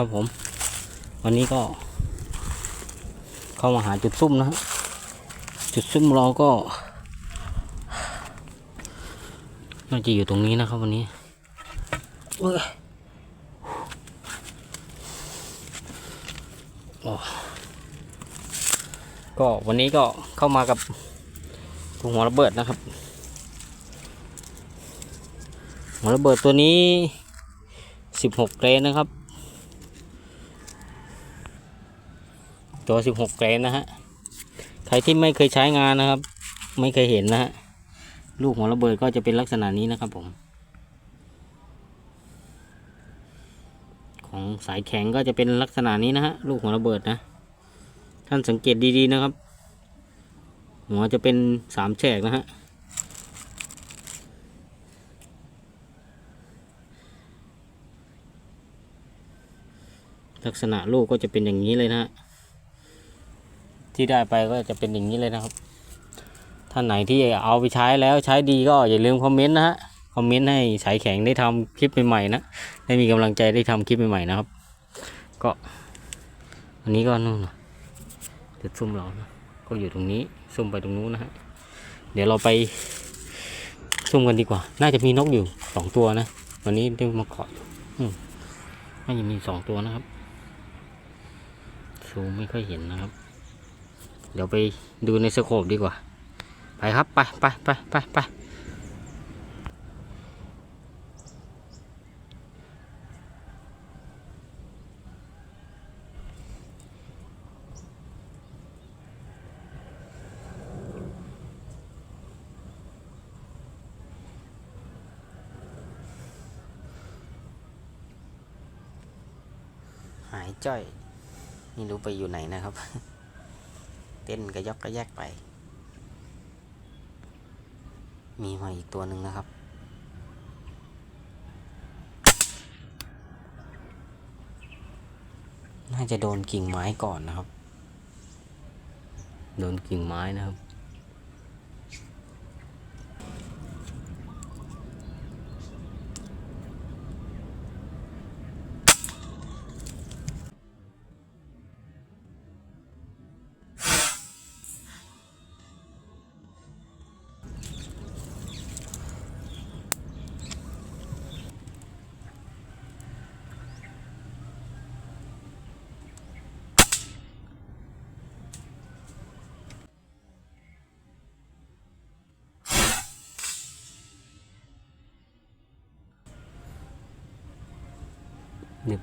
ครับผม วันนี้ก็ เข้ามาหาจุดซุ่มนะฮะจุดซุ่มเราก็น่าจะอยู่ตรงนี้นะครับวันนี้เอ้ยโอ้ก็วันนี้ก็เข้ามากับตัวหัวระเบิดนะครับ หัวระเบิดตัวนี้ 16เกรนนะครับ ตัว16เกรนนะฮะ ใครที่ไม่เคยใช้งานนะครับ ไม่เคยเห็นนะฮะ ลูกหัวระเบิดก็จะเป็นลักษณะนี้นะครับผม ของสายแข็งก็จะเป็นลักษณะนี้นะฮะ ลูกหัวระเบิดนะ ท่านสังเกตดีๆนะครับ หัวจะเป็นสามแฉกนะฮะลักษณะลูกก็จะเป็นอย่างนี้เลยนะฮะ ที่ได้ไปก็จะเป็นอย่างนี้เลยนะครับ ท่านไหนที่เอาไปใช้แล้วใช้ดีก็อย่าลืมคอมเมนต์นะฮะ คอมเมนต์ให้สายแข็งได้ทำคลิปใหม่ๆนะ ได้มีกำลังใจได้ทำคลิปใหม่ๆนะครับ ก็อันนี้ก็นู่นนะจุดซุ่มเรานะก็อยู่ตรงนี้ซุ่มไปตรงนู้นนะฮะ เดี๋ยวเราไปซุ่มกันดีกว่า น่าจะมีนกอยู่สองตัวนะ วันนี้ได้มาเกาะอยู่อืมน่าจะมีสองตัวนะครับซูมไม่ค่อยเห็นนะครับ เดี๋ยวไปดูในสโคปดีกว่า ไปครับ ไปไปไปไปไปหายจ้อย ไม่รู้ไปอยู่ไหนนะครับ เต้นกระยอกกระแยกไป มีมาอีกตัวหนึ่งนะครับ น่าจะโดนกิ่งไม้ก่อนนะครับ โดนกิ่งไม้นะครับ เรีย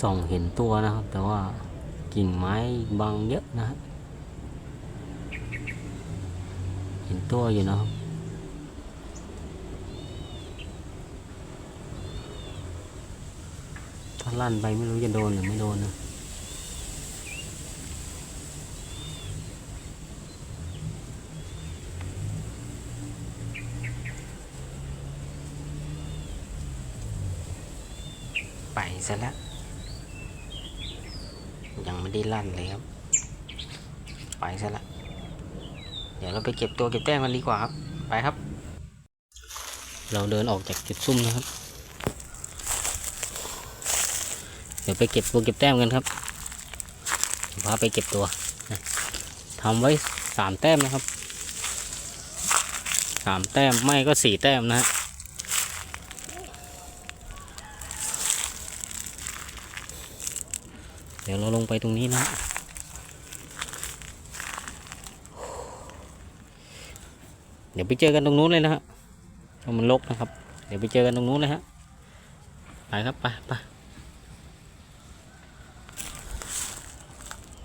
ส่องเห็นตัวนะครับ แต่ว่ากิ่งไม้บังเยอะนะฮะเห็นตัวอยู่นะครับถ้าลั่นไปไม่รู้จะโดนหรือไม่โดนนะไปซะแล้ว ไม่ได้ลั่นเลยครับ ไปซะละ เดี๋ยวเราไปเก็บตัวเก็บแต้มกันดีกว่าครับ ไปครับ เราเดินออกจากจุดซุ่มนะครับ เดี๋ยวไปเก็บตัวเก็บแต้มกันครับพาไปเก็บตัวทำไว้สามแต้มนะครับสามแต้มไม่ก็สี่แต้มนะฮะ ดี๋ยวเราลงไปตรงนี้นะเดี๋ยวไปเจอกันตรงนู้นเลยนะฮะเพราะมันลกนะครับ เดี๋ยวไปเจอกันตรงนู้นเลยฮะ ไปครับไปไป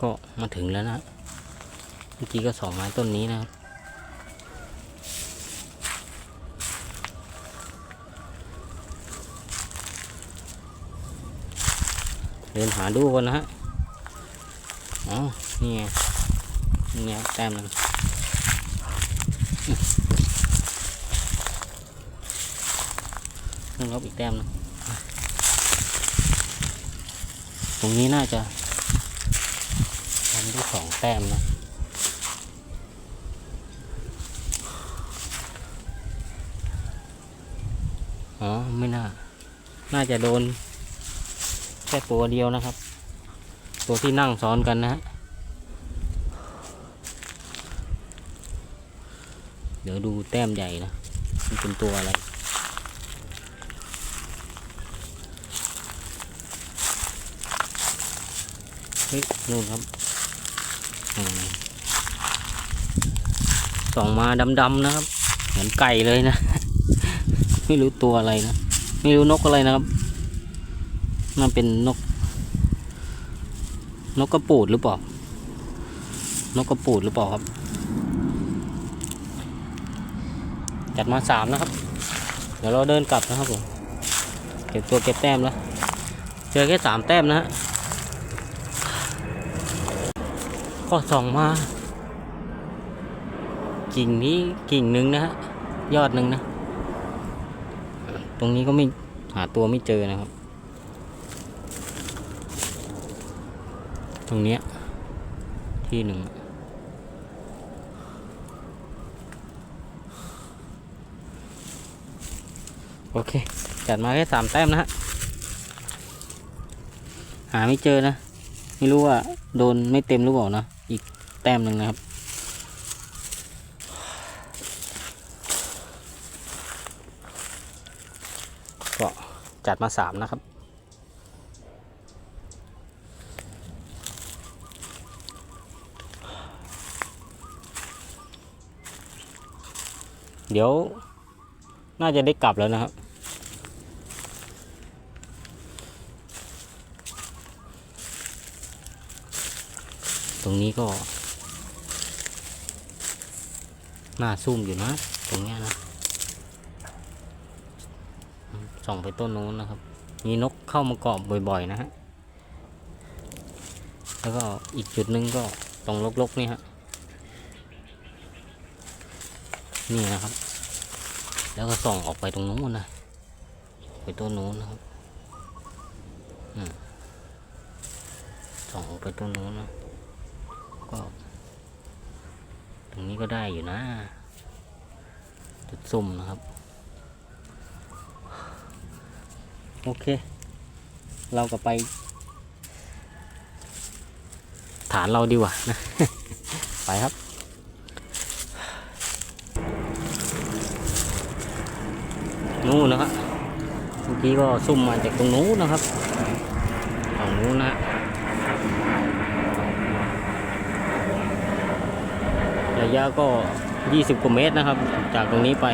ก็มาถึงแล้วนะ เมื่อกี้ก็สองไม้ต้นนี้นะครับ เดินหาดูก่อนนะฮะอ๋อนี่ไงนี่ไงแต้มหนึงต้องลบอีกแต้มหนึงตรงนี้น่าจะทำได้สองแต้มนะอ๋อ ไม่น่า น่าจะโดน ค่ตัวเดียวนะครับ ตัวที่นั่งซ้อนกันนะฮะเดี๋ยวดูแต้มใหญ่นะมันเป็นตัวอะไรเฮ้ยนู่นครับส่องมาดำๆนะครับ เหมือนไก่เลยนะ ไม่รู้ตัวอะไรนะ ไม่รู้นกอะไรนะครับ น่าเป็นนก นกกระปูดหรือเปล่า นกกระปูดหรือเปล่าครับ จัดมาสามนะครับ เดี๋ยวเราเดินกลับนะครับผม เก็บตัวเก็บแต้มแล้ว เจอแค่สามแต้มนะฮะก็ส่องมา กิ่งนี้กิ่งหนึ่งนะฮะ ยอดหนึ่งนะ ตรงนี้ก็ไม่หาตัวไม่เจอนะครับ รงเนี้ยที่หนึ่งโอเค จัดมาแค่สามแต้มนะฮะ หาไม่เจอนะ ไม่รู้ว่าโดนไม่เต็มหรือเปล่านะ อีกแต้มหนึ่งนะครับ ก็จัดมาสามนะครับ เดี๋ยว น่าจะได้กลับแล้วนะครับ ตรงนี้ก็ น่าซุ่มอยู่นะ ตรงนี้นะส่องไปต้นนู้นนะครับ มีนกเข้ามาเกาะบ่อยๆนะฮะ แล้วก็อีกจุดหนึ่งก็ตรงลกๆนี่ฮะ นี่นะครับ แล้วก็ส่องออกไปตรงนู้นนะ ไปต้นนู้นนะครับอืมส่องออกไปต้นนู้นนะก็ ตรงนี้ก็ได้อยู่นะจุดซุ่มนะครับ โอเค เราก็ไป ฐานเราดีกว่านะ ไปครับ นู้นนะครับเมื่อกี้ก็ซุ่มมาจากตรงนู้นนะครับฝั่งนู้นนะระยะก็ 20กว่าเมตรนะครับ จากตรงนี้ไป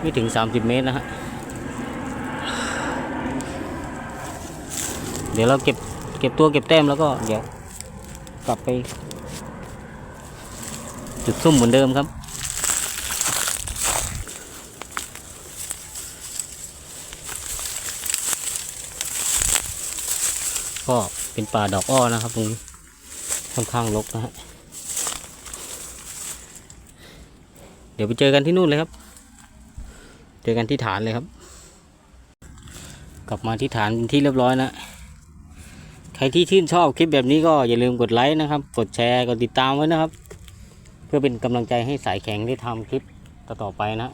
ไม่ถึง 30 เมตรนะฮะเดี๋ยวเราเก็บเก็บตัวเก็บแต้มแล้วก็เดี๋ยวกลับไป จุดซุ่มเหมือนเดิมครับ ก็เป็นป่าดอกอ้อนะครับตรงนี้ค่อนข้างรกนะฮะเดี๋ยวไปเจอกันที่นู่นเลยครับ เจอกันที่ฐานเลยครับ กลับมาที่ฐานเป็นที่เรียบร้อยนะใครที่ชื่นชอบคลิปแบบนี้ก็อย่าลืมกดไลค์นะครับ กดแชร์กดติดตามไว้นะครับ เพื่อเป็นกำลังใจให้สายแข็งได้ทำคลิปต่อๆไปนะ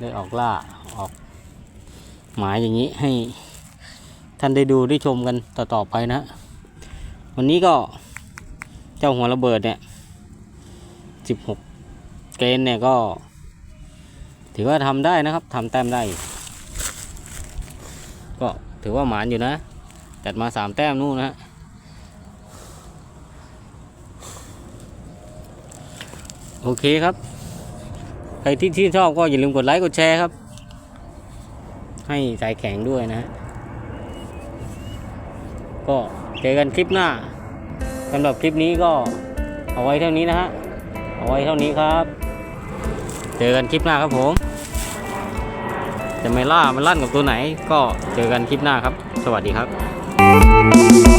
ได้ออกล่าออกหมายอย่างนี้ให้ ท่านได้ดูได้ชมกันต่อๆไปนะ วันนี้ก็เจ้าหัวระเบิดเนี่ยสิบหกเกรนเนี่ยก็ ถือว่าทำได้นะครับทำแต้มได้ ก็ถือว่าหมานอยู่นะจัดมาสามแต้มนู่นนะฮะโอเคครับ ใครที่ที่นชอบก็อย่าลืมกดไลค์กดแชร์ครับ ให้สายแข็งด้วยนะฮะ ก็เจอกันคลิปหน้าสำหรับคลิปนี้ก็เอาไว้เท่านี้นะฮะ เอาไว้เท่านี้ครับ เจอกันคลิปหน้าครับผม จะไม่ล่ามันลั่นกับตัวไหน ก็เจอกันคลิปหน้าครับ สวัสดีครับ